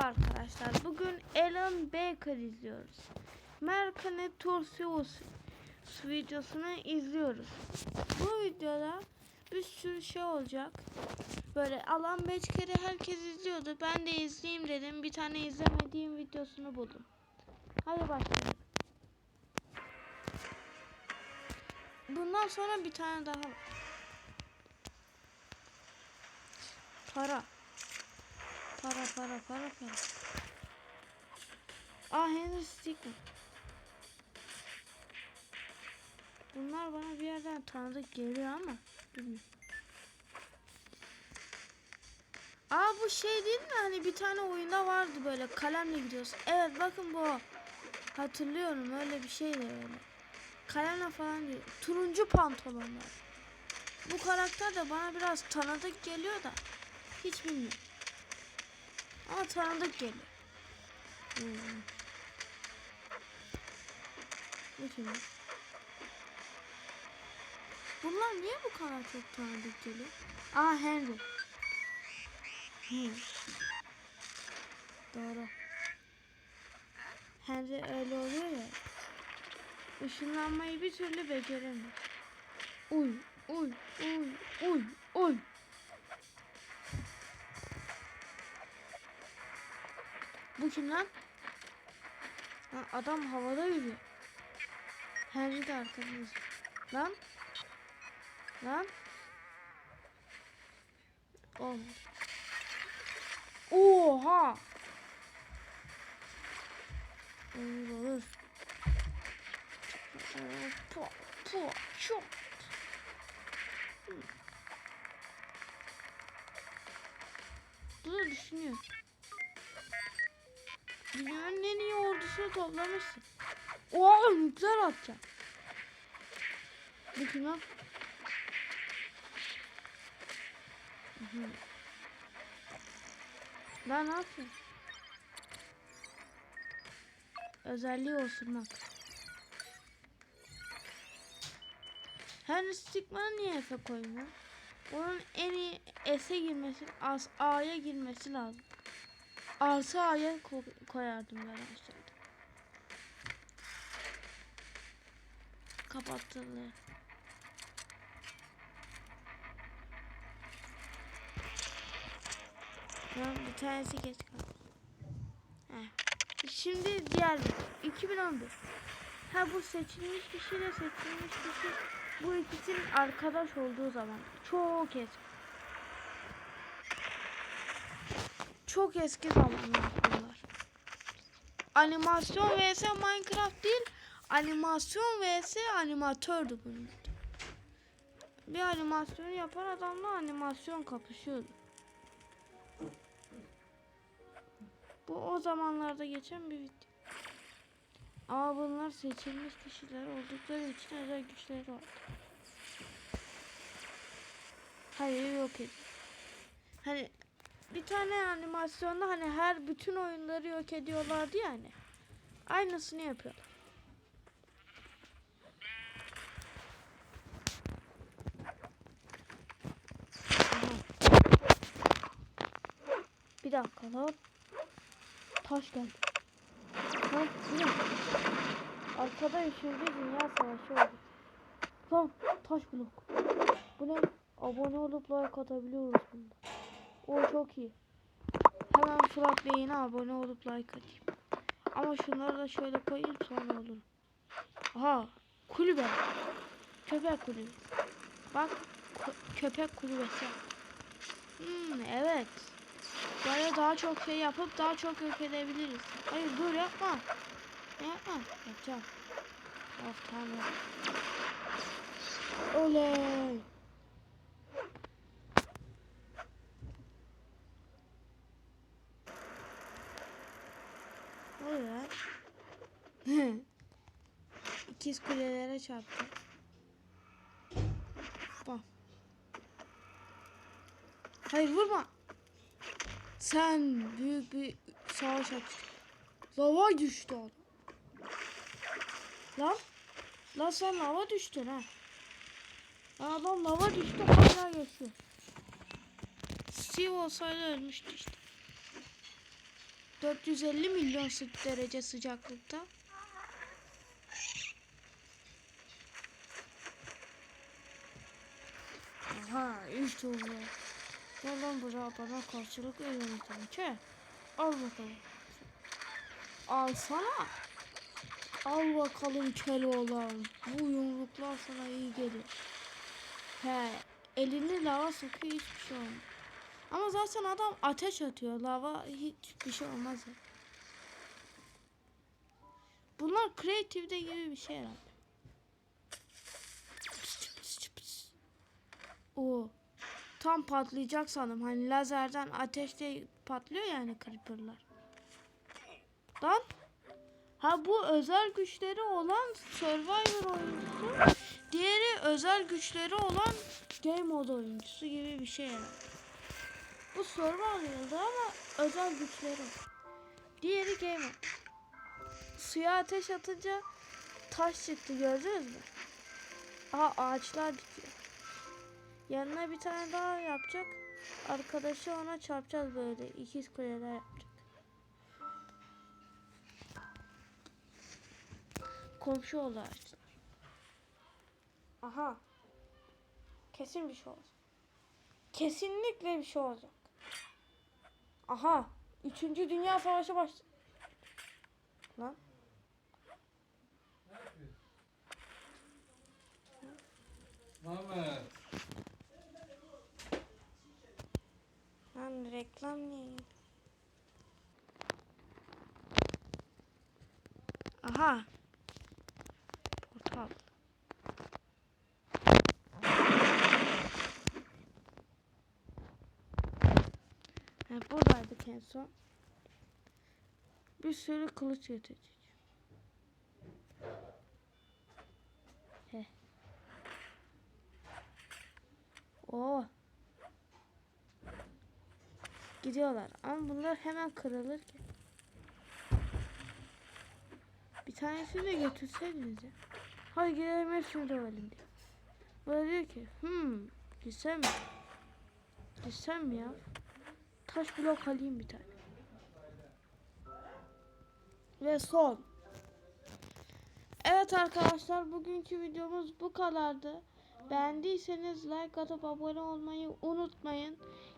arkadaşlar. Bugün Alan Baker izliyoruz. Merkane Torsius videosunu izliyoruz. Bu videoda bir sürü şey olacak. Böyle Alan Baker'i herkes izliyordu. Ben de izleyeyim dedim. Bir tane izlemediğim videosunu buldum. Hadi başlayalım. Bundan sonra bir tane daha var. Para. Para para para para. Aa Henry Stickman. Bunlar bana bir yerden tanıdık geliyor ama bilmiyorum. Aa bu şey değil mi hani bir tane oyunda vardı böyle kalemle gidiyorsun. Evet bakın bu. Hatırlıyorum öyle bir şeydi öyle. Kalemle falan değil. Turuncu pantolonlar. Bu karakter de bana biraz tanıdık geliyor da hiç bilmiyorum. Ama tanıdık geliyor. Hmm. Ya? Bunlar niye bu kadar çok tanıdık geliyor? Aa Henry. Hmm. Doğru. Henry öyle oluyor ya. Işınlanmayı bir türlü beceremiyor. Uy, uy, uy, uy, uy. Bu kim lan? Lan adam havada yürüyor. Henry de arkamızda. Lan. Lan. Olmadı. Oha. Olur olur. Po, po, çok. Bu da düşünüyor. Dünyanın en iyi ordusunu toplamışsın. Oha nükleer atacak. Kim lan? Ben ne yapayım? Özelliği osurmak. Henry Stickman'ı niye Efe koymuyor? Onun en iyi S'e girmesi, as A'ya girmesi lazım. Artı A'ya ko- koyardım ben aslında. Kapattılar. Tamam bir tanesi geç kaldı. Şimdi diğer video. 2011. Ha bu seçilmiş kişiyle seçilmiş kişi bu ikisinin arkadaş olduğu zaman çok eski. Çok eski zamanlar bunlar. Animasyon vs Minecraft değil, animasyon vs animatördü bunun. Bir animasyon yapan adamla animasyon kapışıyordu. Bu o zamanlarda geçen bir video. Ama bunlar seçilmiş kişiler oldukları için özel güçleri var. Hayır yok edin. Hani bir tane animasyonda hani her bütün oyunları yok ediyorlardı ya hani. Aynısını yapıyorlar. Bir dakika lan. Taş geldi. Lan bu ne? Arkada üçüncü dünya savaşı oldu. Lan taş blok. Bu ne? Abone olup like atabiliyoruz bunda. O çok iyi. Hemen Fırat Bey'ine abone olup like atayım. Ama şunları da şöyle koyayım sonra olur. Aha kulübe. Köpek kulübesi. Bak kö- köpek kulübesi. Hmm, evet. Böyle daha çok şey yapıp daha çok yok edebiliriz. Hayır dur yapma. Yapma. Yapacağım. Of tamam. Oley. 8 kulelere çarptı. Bam. Hayır vurma. Sen büyük bir savaş açtın. Lava düştü adam. Lan. Lan sen lava düştün ha. Adam lava düştü hala yaşıyor. Steve olsaydı ölmüştü işte. 450 milyon derece sıcaklıkta. Aha işte bu. Gel lan buraya bana karşılık veriyorsun ki. Al bakalım. Alsana. Al bakalım Keloğlan. Bu yumruklar sana iyi gelir. He, elini lava sokuyor hiçbir şey olmaz. Ama zaten adam ateş atıyor. Lava hiçbir şey olmaz. Bunlar kreatifde gibi bir şey herhalde. O tam patlayacak sandım. Hani lazerden ateşte patlıyor yani creeper'lar. Lan Ha bu özel güçleri olan Survivor oyuncusu. Diğeri özel güçleri olan Game Mode oyuncusu gibi bir şey yani. Bu Survivor'da ama özel güçleri. Diğeri Game Mode. Suya ateş atınca taş çıktı gördünüz mü? Aha ağaçlar dikiyor. Yanına bir tane daha yapacak. Arkadaşı ona çarpacağız böyle. ikiz kuleler yapacak. Komşu ağaçlar. Aha. Kesin bir şey olacak. Kesinlikle bir şey olacak. Aha. Üçüncü Dünya Savaşı baş... Lan. Mehmet. Lan reklam ne? Aha. Portal. Ha, buradaydık en son. Bir sürü kılıç getirecek. He. Oo. Gidiyorlar ama bunlar hemen kırılır ki. Bir tanesini de götürseydiniz ya. Hadi gidelim hepsini dövelim diyor. Böyle diyor ki hmm gitsem mi? Gitsem ya? Taş blok alayım bir tane. Ve son. Evet arkadaşlar bugünkü videomuz bu kadardı. Beğendiyseniz like atıp abone olmayı unutmayın.